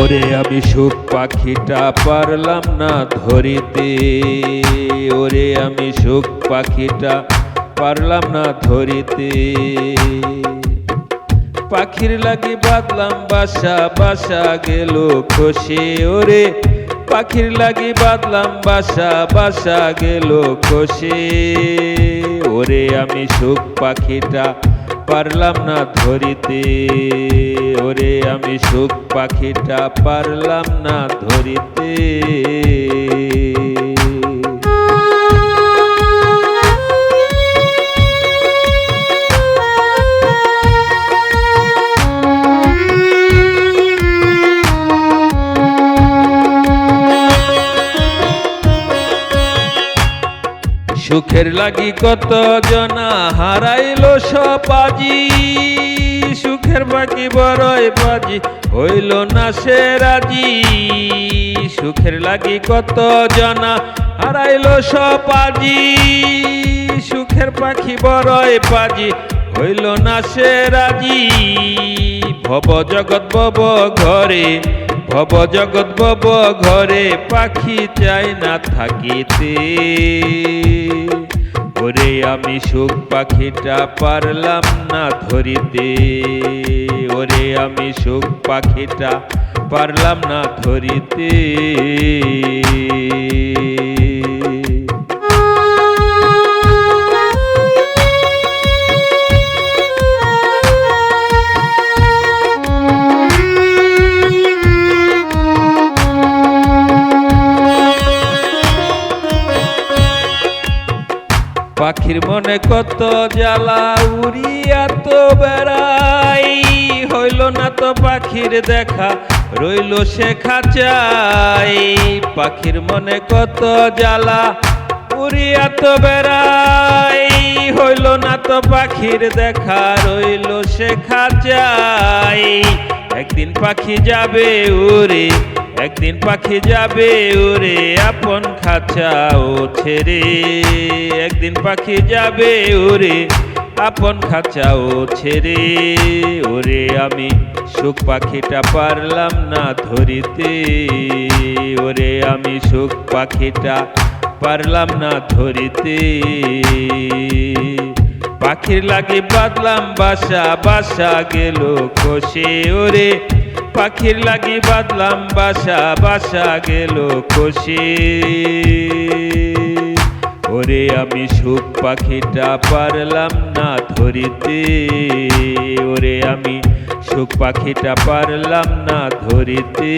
ওরে আমি সুখ পাখিটা পারলাম না ধরিতে। ওরে আমি সুখ পাখিটা পারলাম না ধরিতে। পাখির লাগি বাদলাম বাসা বাসা গেল খসে ওরে। পাখির লাগি বাদলাম বাসা বাসা গেল খসে। ওরে আমি সুখ পাখিটা পারলাম না ধরিতে। ওরে আমি সুখ পাখিটা পারলাম না ধরিতে। সুখের লাগি কত জনা হারাইল সপাজি সুখের বাকি বড়ই বাজি, হইল না সে রাজি। সুখের লাগি কত জনা হারাইল সপাজি সুখের পাখি বড়ই পাজি হইল না সে রাজি। ভব জগৎ বব ঘরে, ভব জগৎ বব ঘরে পাখি চাই না থাকিতে। সুখ পাখিটা পারলাম না ধরিতে। ওরে আমি সুখ পাখিটা পারলাম না ধরিতে। পাখির মনে কত জ্বালা, উড়িয়া তো বেড়াই। হইল না তো পাখির দেখা, রইল সে খাঁচাই। পাখির মনে কত জ্বালা, উড়িয়া তো বেড়াই। হইল না তো পাখির দেখা, রইল সে খাঁচাই। একদিন পাখি যাবে উড়ে একদিন পাখি যাবে, ওরে আপন খাঁচা ও ছেড়ে একদিন পাখি যাবে, ওরে আপন খাঁচা ও ছেড়ে ওরে আমি সুখ পাখিটা পারলাম না ধরিতে। ওরে আমি সুখ পাখিটা পারলাম না ধরিতে। পাখির লাগে বাদলাম বাসা বাসা গেল খসে ওরে পাখির লাগি বাদলাম, বাসা বাসা গেল কষে। ওরে আমি সুখ পাখিটা পারলাম না ধরিতে। ওরে আমি সুখ পাখিটা পারলাম না ধরিতে।